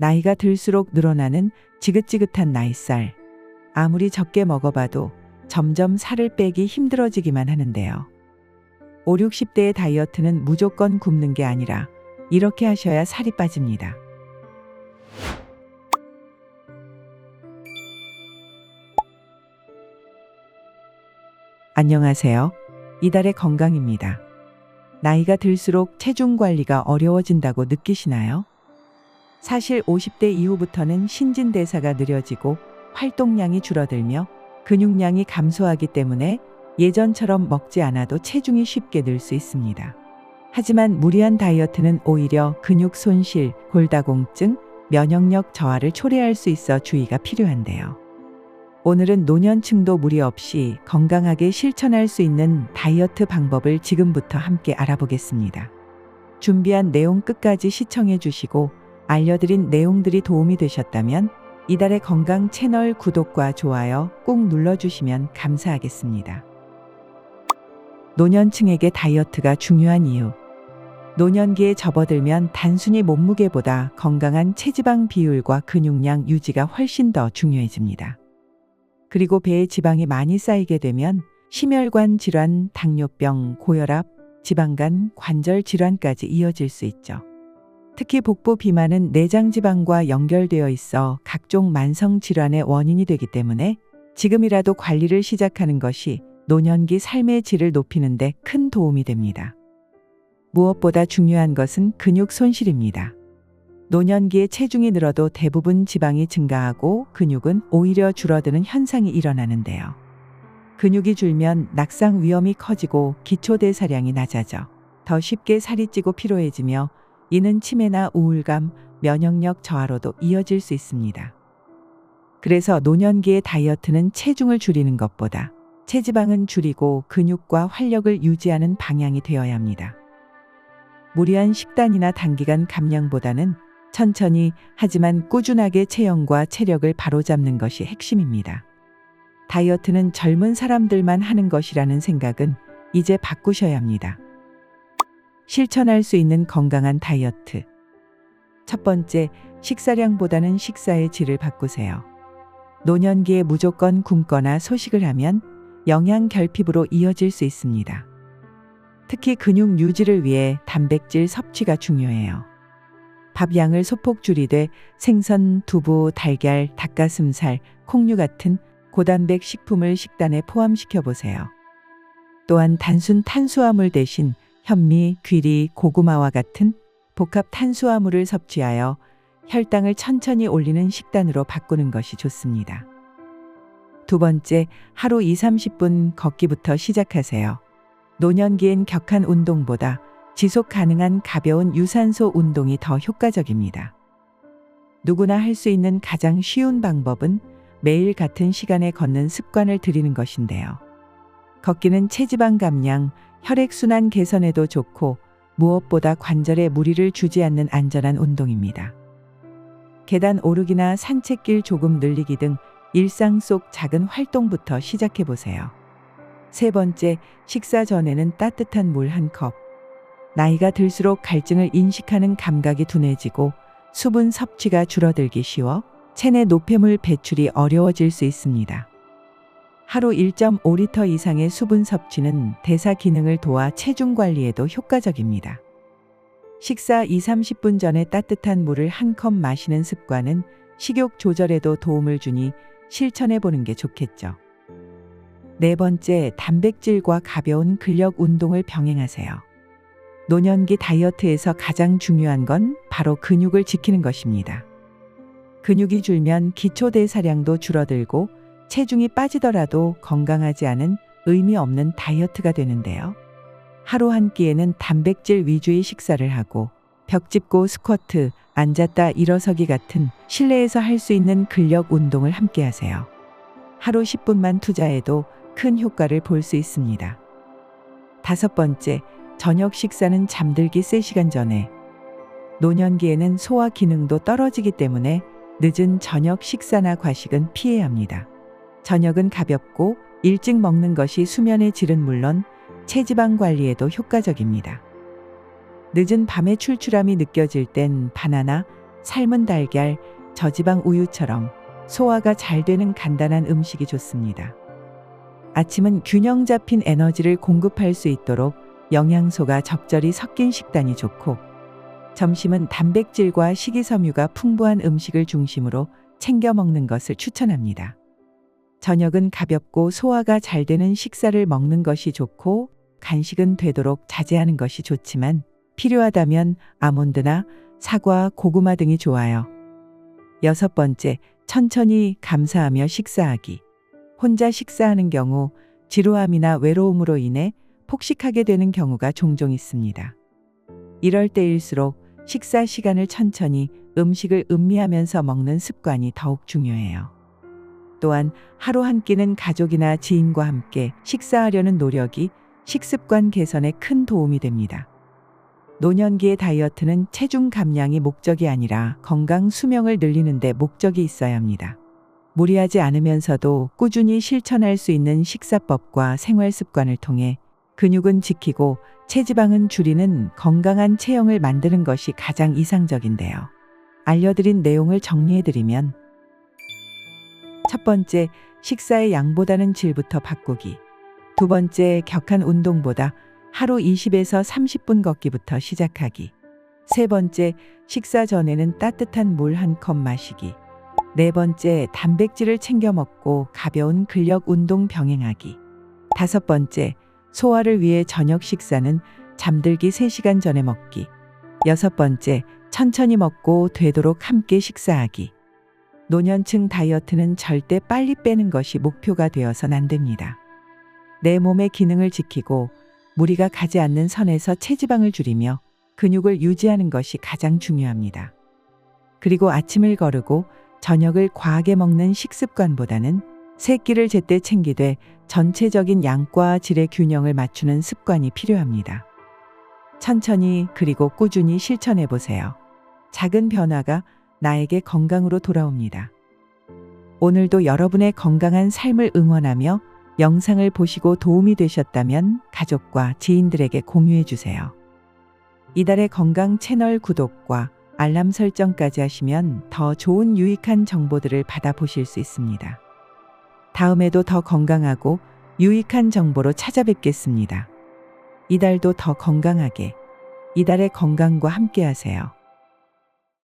나이가 들수록 늘어나는 지긋지긋한 나이살. 아무리 적게 먹어봐도 점점 살을 빼기 힘들어지기만 하는데요. 5, 60대의 다이어트는 무조건 굶는 게 아니라 이렇게 하셔야 살이 빠집니다. 안녕하세요. 이달의 건강입니다. 나이가 들수록 체중 관리가 어려워진다고 느끼시나요? 사실 50대 이후부터는 신진대사가 느려지고 활동량이 줄어들며 근육량이 감소하기 때문에 예전처럼 먹지 않아도 체중이 쉽게 늘 수 있습니다. 하지만 무리한 다이어트는 오히려 근육 손실, 골다공증, 면역력 저하를 초래할 수 있어 주의가 필요한데요. 오늘은 노년층도 무리 없이 건강하게 실천할 수 있는 다이어트 방법을 지금부터 함께 알아보겠습니다. 준비한 내용 끝까지 시청해 주시고 알려드린 내용들이 도움이 되셨다면 이달의 건강 채널 구독과 좋아요 꼭 눌러주시면 감사하겠습니다. 노년층에게 다이어트가 중요한 이유. 노년기에 접어들면 단순히 몸무게보다 건강한 체지방 비율과 근육량 유지가 훨씬 더 중요해집니다. 그리고 배에 지방이 많이 쌓이게 되면 심혈관 질환, 당뇨병, 고혈압, 지방간, 관절 질환까지 이어질 수 있죠. 특히 복부 비만은 내장 지방과 연결되어 있어 각종 만성 질환의 원인이 되기 때문에 지금이라도 관리를 시작하는 것이 노년기 삶의 질을 높이는 데 큰 도움이 됩니다. 무엇보다 중요한 것은 근육 손실입니다. 노년기에 체중이 늘어도 대부분 지방이 증가하고 근육은 오히려 줄어드는 현상이 일어나는데요. 근육이 줄면 낙상 위험이 커지고 기초대사량이 낮아져 더 쉽게 살이 찌고 피로해지며 이는 치매나 우울감, 면역력 저하로도 이어질 수 있습니다. 그래서 노년기의 다이어트는 체중을 줄이는 것보다 체지방은 줄이고 근육과 활력을 유지하는 방향이 되어야 합니다. 무리한 식단이나 단기간 감량보다는 천천히 하지만 꾸준하게 체형과 체력을 바로잡는 것이 핵심입니다. 다이어트는 젊은 사람들만 하는 것이라는 생각은 이제 바꾸셔야 합니다. 실천할 수 있는 건강한 다이어트. 첫 번째, 식사량보다는 식사의 질을 바꾸세요. 노년기에 무조건 굶거나 소식을 하면 영양 결핍으로 이어질 수 있습니다. 특히 근육 유지를 위해 단백질 섭취가 중요해요. 밥 양을 소폭 줄이되 생선, 두부, 달걀, 닭가슴살, 콩류 같은 고단백 식품을 식단에 포함시켜 보세요. 또한 단순 탄수화물 대신 현미, 귀리, 고구마와 같은 복합 탄수화물을 섭취하여 혈당을 천천히 올리는 식단으로 바꾸는 것이 좋습니다. 두 번째, 하루 2, 30분 걷기부터 시작하세요. 노년기엔 격한 운동보다 지속 가능한 가벼운 유산소 운동이 더 효과적입니다. 누구나 할 수 있는 가장 쉬운 방법은 매일 같은 시간에 걷는 습관을 들이는 것인데요. 걷기는 체지방 감량, 혈액순환 개선에도 좋고 무엇보다 관절에 무리를 주지 않는 안전한 운동입니다. 계단 오르기나 산책길 조금 늘리기 등 일상 속 작은 활동부터 시작해 보세요. 세 번째, 식사 전에는 따뜻한 물 한 컵. 나이가 들수록 갈증을 인식하는 감각이 둔해지고 수분 섭취가 줄어들기 쉬워 체내 노폐물 배출이 어려워질 수 있습니다. 하루 1.5리터 이상의 수분 섭취는 대사 기능을 도와 체중 관리에도 효과적입니다. 식사 2, 30분 전에 따뜻한 물을 한 컵 마시는 습관은 식욕 조절에도 도움을 주니 실천해 보는 게 좋겠죠. 네 번째, 단백질과 가벼운 근력 운동을 병행하세요. 노년기 다이어트에서 가장 중요한 건 바로 근육을 지키는 것입니다. 근육이 줄면 기초 대사량도 줄어들고 체중이 빠지더라도 건강하지 않은 의미 없는 다이어트가 되는데요. 하루 한 끼에는 단백질 위주의 식사를 하고 벽 짚고 스쿼트, 앉았다 일어서기 같은 실내에서 할 수 있는 근력 운동을 함께 하세요. 하루 10분만 투자해도 큰 효과를 볼 수 있습니다. 다섯 번째, 저녁 식사는 잠들기 3시간 전에. 노년기에는 소화 기능도 떨어지기 때문에 늦은 저녁 식사나 과식은 피해야 합니다. 저녁은 가볍고 일찍 먹는 것이 수면의 질은 물론 체지방 관리에도 효과적입니다. 늦은 밤에 출출함이 느껴질 땐 바나나, 삶은 달걀, 저지방 우유처럼 소화가 잘 되는 간단한 음식이 좋습니다. 아침은 균형 잡힌 에너지를 공급할 수 있도록 영양소가 적절히 섞인 식단이 좋고, 점심은 단백질과 식이섬유가 풍부한 음식을 중심으로 챙겨 먹는 것을 추천합니다. 저녁은 가볍고 소화가 잘 되는 식사를 먹는 것이 좋고, 간식은 되도록 자제하는 것이 좋지만, 필요하다면 아몬드나 사과, 고구마 등이 좋아요. 여섯 번째, 천천히 감사하며 식사하기. 혼자 식사하는 경우 지루함이나 외로움으로 인해 폭식하게 되는 경우가 종종 있습니다. 이럴 때일수록 식사 시간을 천천히 음식을 음미하면서 먹는 습관이 더욱 중요해요. 또한 하루 한 끼는 가족이나 지인과 함께 식사하려는 노력이 식습관 개선에 큰 도움이 됩니다. 노년기의 다이어트는 체중 감량이 목적이 아니라 건강 수명을 늘리는데 목적이 있어야 합니다. 무리하지 않으면서도 꾸준히 실천할 수 있는 식사법과 생활 습관을 통해 근육은 지키고 체지방은 줄이는 건강한 체형을 만드는 것이 가장 이상적인데요. 알려드린 내용을 정리해드리면 첫 번째, 식사의 양보다는 질부터 바꾸기. 두 번째, 격한 운동보다 하루 20에서 30분 걷기부터 시작하기. 세 번째, 식사 전에는 따뜻한 물 한 컵 마시기. 네 번째, 단백질을 챙겨 먹고 가벼운 근력 운동 병행하기. 다섯 번째, 소화를 위해 저녁 식사는 잠들기 3시간 전에 먹기. 여섯 번째, 천천히 먹고 되도록 함께 식사하기. 노년층 다이어트는 절대 빨리 빼는 것이 목표가 되어선 안 됩니다. 내 몸의 기능을 지키고 무리가 가지 않는 선에서 체지방을 줄이며 근육을 유지하는 것이 가장 중요합니다. 그리고 아침을 거르고 저녁을 과하게 먹는 식습관보다는 새끼를 제때 챙기되 전체적인 양과 질의 균형을 맞추는 습관이 필요합니다. 천천히 그리고 꾸준히 실천해 보세요. 작은 변화가 나에게 건강으로 돌아옵니다. 오늘도 여러분의 건강한 삶을 응원하며 영상을 보시고 도움이 되셨다면 가족과 지인들에게 공유해 주세요. 이달의 건강 채널 구독과 알람 설정까지 하시면 더 좋은 유익한 정보들을 받아보실 수 있습니다. 다음에도 더 건강하고 유익한 정보로 찾아뵙겠습니다. 이달도 더 건강하게, 이달의 건강과 함께 하세요.